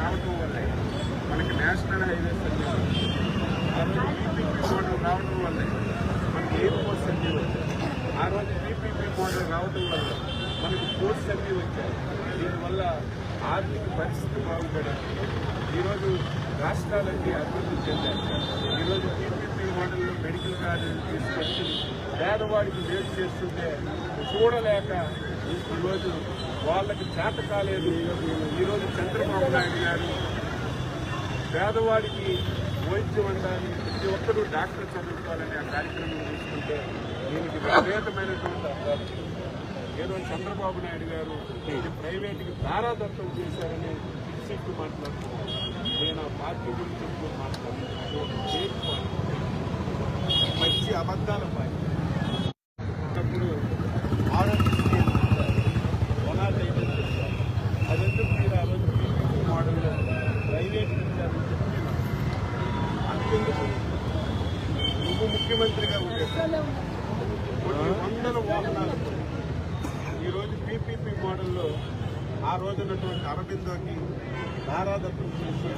రావడం వల్ల మనకి నేషనల్ హైవేస్ అన్ని రావడం వల్ల మనకి ఎయిర్పోర్ట్స్ అన్ని వచ్చాయి. ఆ రోజు పీపీపీ మోడల్ రావడం వల్ల మనకి పోర్ట్స్ అన్ని వచ్చాయి. దీనివల్ల ఆర్థిక పరిస్థితి బాగుపడింది ఈరోజు రాష్ట్రాలన్నీ అభివృద్ధి చెందాయి. ఈరోజు పీపీపీ మోడల్లో మెడికల్ కాలేజీ తీసుకొచ్చి పేదవాడికి మేలు చేస్తుంటే చూడలేక ఈరోజు వాళ్ళకి చేత కాలేదు. ఈరోజు చంద్రబాబు నాయుడు గారు పేదవాడికి వైద్యం అందాలి ప్రతి ఒక్కరూ డాక్టర్ చదువుకోవాలని ఆ కార్యక్రమం తీసుకుంటే దీనికి విపరీతమైనటువంటి అర్థాలు ఏదో చంద్రబాబు నాయుడు గారు ప్రైవేటుకి ధారాదత్తం చేశారని సిగ్గు మాట్లాడుతున్నాను నేను ఆ పార్టీ గురించి ఎక్కువ మాట్లాడుతున్నాను మంచి అబద్ధాల పార్టీ. ప్రైవేట్ ఇచ్చారని నువ్వు ముఖ్యమంత్రిగా ఉండే కొన్ని వందల వాహనాలు ఈరోజు పీపీపీ మోడల్లో ఆ రోజున్నటువంటి అరవిందోకి దారాదత్తం చేసి